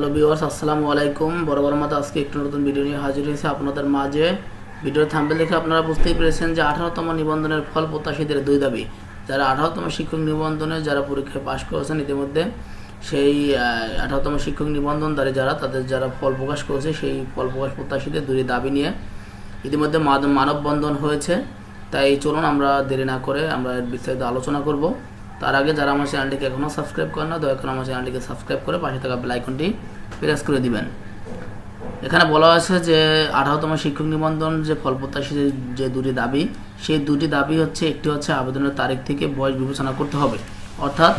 Hello viewers আসসালামু আলাইকুম বড় বড় মতো আজকে একটু নতুন ভিডিও নিয়ে হাজির হয়েছে আপনাদের মাঝে। ভিডিওর থাম্বেল দেখে আপনারা বুঝতেই পেরেছেন যে আঠারোতম নিবন্ধনের ফল প্রত্যাশীদের দুই দাবি। যারা আঠারোতম শিক্ষক নিবন্ধনে যারা পরীক্ষায় পাশ করেছেন ইতিমধ্যে, সেই আঠারোতম শিক্ষক নিবন্ধনধারী যারা, তাদের যারা ফল প্রকাশ করেছে, সেই ফল প্রকাশ প্রত্যাশীদের দুই দাবি নিয়ে ইতিমধ্যে মানববন্ধন হয়েছে। তাই চলুন আমরা দেরি না করে আমরা বিস্তারিত আলোচনা করব। তার আগে যারা আমার চ্যানেলটিকে এখনও সাবস্ক্রাইব করেন না, দয়া করে আমার চ্যানেলটিকে সাবস্ক্রাইব করে পাশে থাকা আইকনটি প্রেস করে দিবেন। এখানে বলা হয়েছে যে, আঠারোতম শিক্ষক নিবন্ধন যে ফল প্রত্যাশী যে- যে দুটি দাবি, সেই দুটি দাবি হচ্ছে, একটি হচ্ছে আবেদনের তারিখ থেকে বয়স বিবেচনা করতে হবে। অর্থাৎ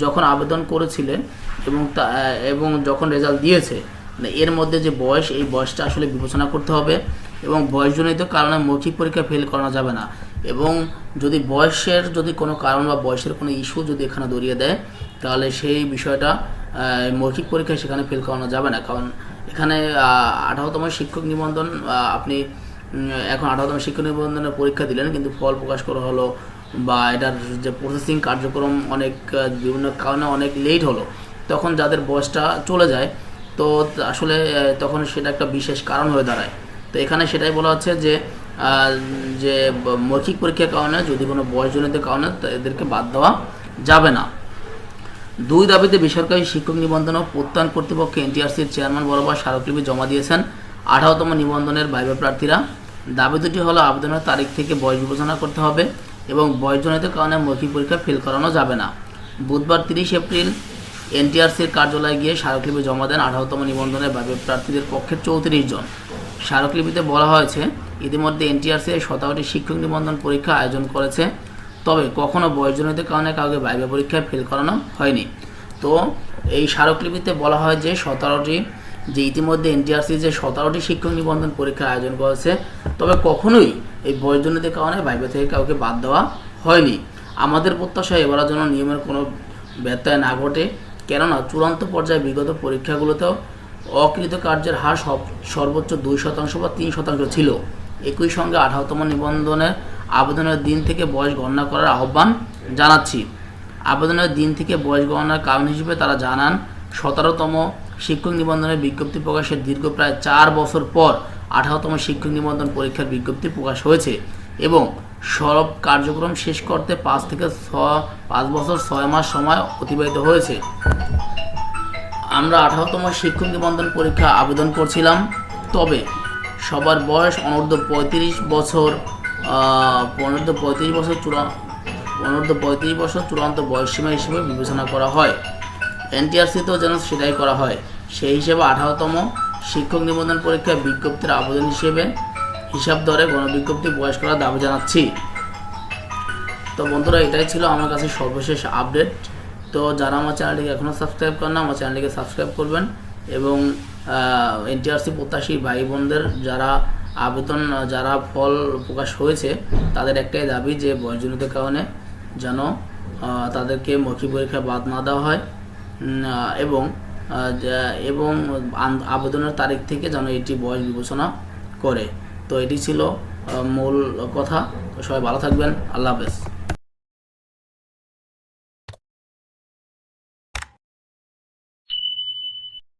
যখন আবেদন করেছিলেন এবং তা- এবং যখন রেজাল্ট দিয়েছে মানে এর মধ্যে যে বয়স, এই বয়সটা আসলে বিবেচনা করতে হবে। এবং বয়সজনিত কারণে মৌখিক পরীক্ষা ফেল করানো যাবে না। এবং যদি বয়সের যদি কোনো কারণ বা বয়সের কোনো ইস্যু যদি এখানে দরিয়ে দেয়, তাহলে সেই বিষয়টা মৌখিক পরীক্ষায় সেখানে ফেল করানো যাবে না। কারণ এখানে আঠারোতম শিক্ষক নিবন্ধন আপনি এখন আঠারোতম শিক্ষক নিবন্ধনের পরীক্ষা দিলেন, কিন্তু ফল প্রকাশ করা হলো বা এটার যে প্রসেসিং কার্যক্রম অনেক বিভিন্ন কারণে অনেক লেট হলো। তখন যাদের বয়সটা চলে যায়, তো আসলে তখন সেটা একটা বিশেষ কারণ হয়ে দাঁড়ায়। তো এখানে সেটাই বলা হচ্ছে যে যে মৌখিক পরীক্ষার কারণে যদি কোনো বয়সজনিত কারণে এদেরকে বাদ দেওয়া যাবে না। দুই দাবিতে বেসরকারি শিক্ষক নিবন্ধন ও প্রত্যয়ন কর্তৃপক্ষ এনটিআরসির চেয়ারম্যান বরাবর স্মারকলিপি জমা দিয়েছেন আঠারোতম নিবন্ধনের বাইবে প্রার্থীরা। দাবি দুটি হলো, আবেদনের তারিখ থেকে বয়স বিবেচনা করতে হবে এবং বয়সজনিত কারণে মৌখিক পরীক্ষা ফেল করানো যাবে না। বুধবার তিরিশ এপ্রিল এনটিআরসির কার্যালয়ে গিয়ে স্মারকলিপি জমা দেন আঠারোতম নিবন্ধনের বাইবে প্রার্থীদের পক্ষে চৌত্রিশ জন। স্মারকলিপিতে বলা হয়েছে, ইতিমধ্যে এনটিআরসি শতাব্দী শিক্ষক নিবন্ধন পরীক্ষা আয়োজন করেছে। তবে কখনো বয়সজনিত কারণে কাউকে বাইবে পরীক্ষায় ফেল করানো হয়নি। তো এই স্মারকলিপিতে বলা হয় যে, সতেরোটি, যে ইতিমধ্যে এনটিআরসি যে সতেরোটি শিক্ষক নিবন্ধন পরীক্ষা আয়োজন করেছে, তবে কখনোই এই বয়সজনিত কারণে বাইবে থেকে কাউকে বাদ দেওয়া হয়নি। আমাদের প্রত্যাশা এবারের জন্য নিয়মের কোনো ব্যত্যয় না ঘটে। কেননা, চূড়ান্ত পর্যায়ে বিগত পরীক্ষাগুলোতেও অকৃত কার্যের হার সব- সর্বোচ্চ দুই শতাংশ বা তিন শতাংশ ছিল। একই সঙ্গে আঠারোতম নিবন্ধনের আবেদনের দিন থেকে বয়স গণনা করার আহ্বান জানাচ্ছি। আবেদনের দিন থেকে বয়স গণনার কারণ হিসেবে তারা জানান, সতেরোতম শিক্ষক নিবন্ধনের বিজ্ঞপ্তি প্রকাশের দীর্ঘ প্রায় চার বছর পর আঠারোতম শিক্ষক নিবন্ধন পরীক্ষার বিজ্ঞপ্তি প্রকাশ হয়েছে এবং সব কার্যক্রম শেষ করতে পাঁচ থেকে ছ, পাঁচ বছর ছয় মাস সময় অতিবাহিত হয়েছে। আমরা আঠারোতম শিক্ষক নিবন্ধন পরীক্ষা আবেদন করছিলাম। তবে সবার বয়স অনূর্ধ্ব পঁয়ত্রিশ বছর অনূর্ধ্ব পঁয়ত্রিশ বছর চূড়া, অনূর্ধ্ব পঁয়ত্রিশ বছর চূড়ান্ত বয়সসীমা হিসেবে বিবেচনা করা হয়। এনটিআরসিতেও যেন সেটাই করা হয়। সেই হিসেবে আঠারোতম শিক্ষক নিবন্ধন পরীক্ষায় বিজ্ঞপ্তির আবেদন হিসেবে হিসাব ধরে গণবিজ্ঞপ্তি বয়স করার দাবি জানাচ্ছি। তো বন্ধুরা, এটাই ছিল আমার কাছে সর্বশেষ আপডেট তো যারা আমার চ্যানেলটিকে এখনও সাবস্ক্রাইব করেন না, আমার চ্যানেলটিকে সাবস্ক্রাইব করবেন এবং এনটিআরসি প্রত্যাশী ভাই বোনদের যারা আবেদন, যারা ফল প্রকাশ হয়েছে, তাদের একটাই দাবি যে বয়সজনিত কারণে যেন তাদেরকে মৌখিক পরীক্ষা বাদ না দেওয়া হয়। এবং এবং আবেদনের তারিখ থেকে যেন এটি বয়স বিবেচনা করে। তো এটি ছিল মূল কথা। তো সবাই ভালো থাকবেন। আল্লাহ হাফেজ।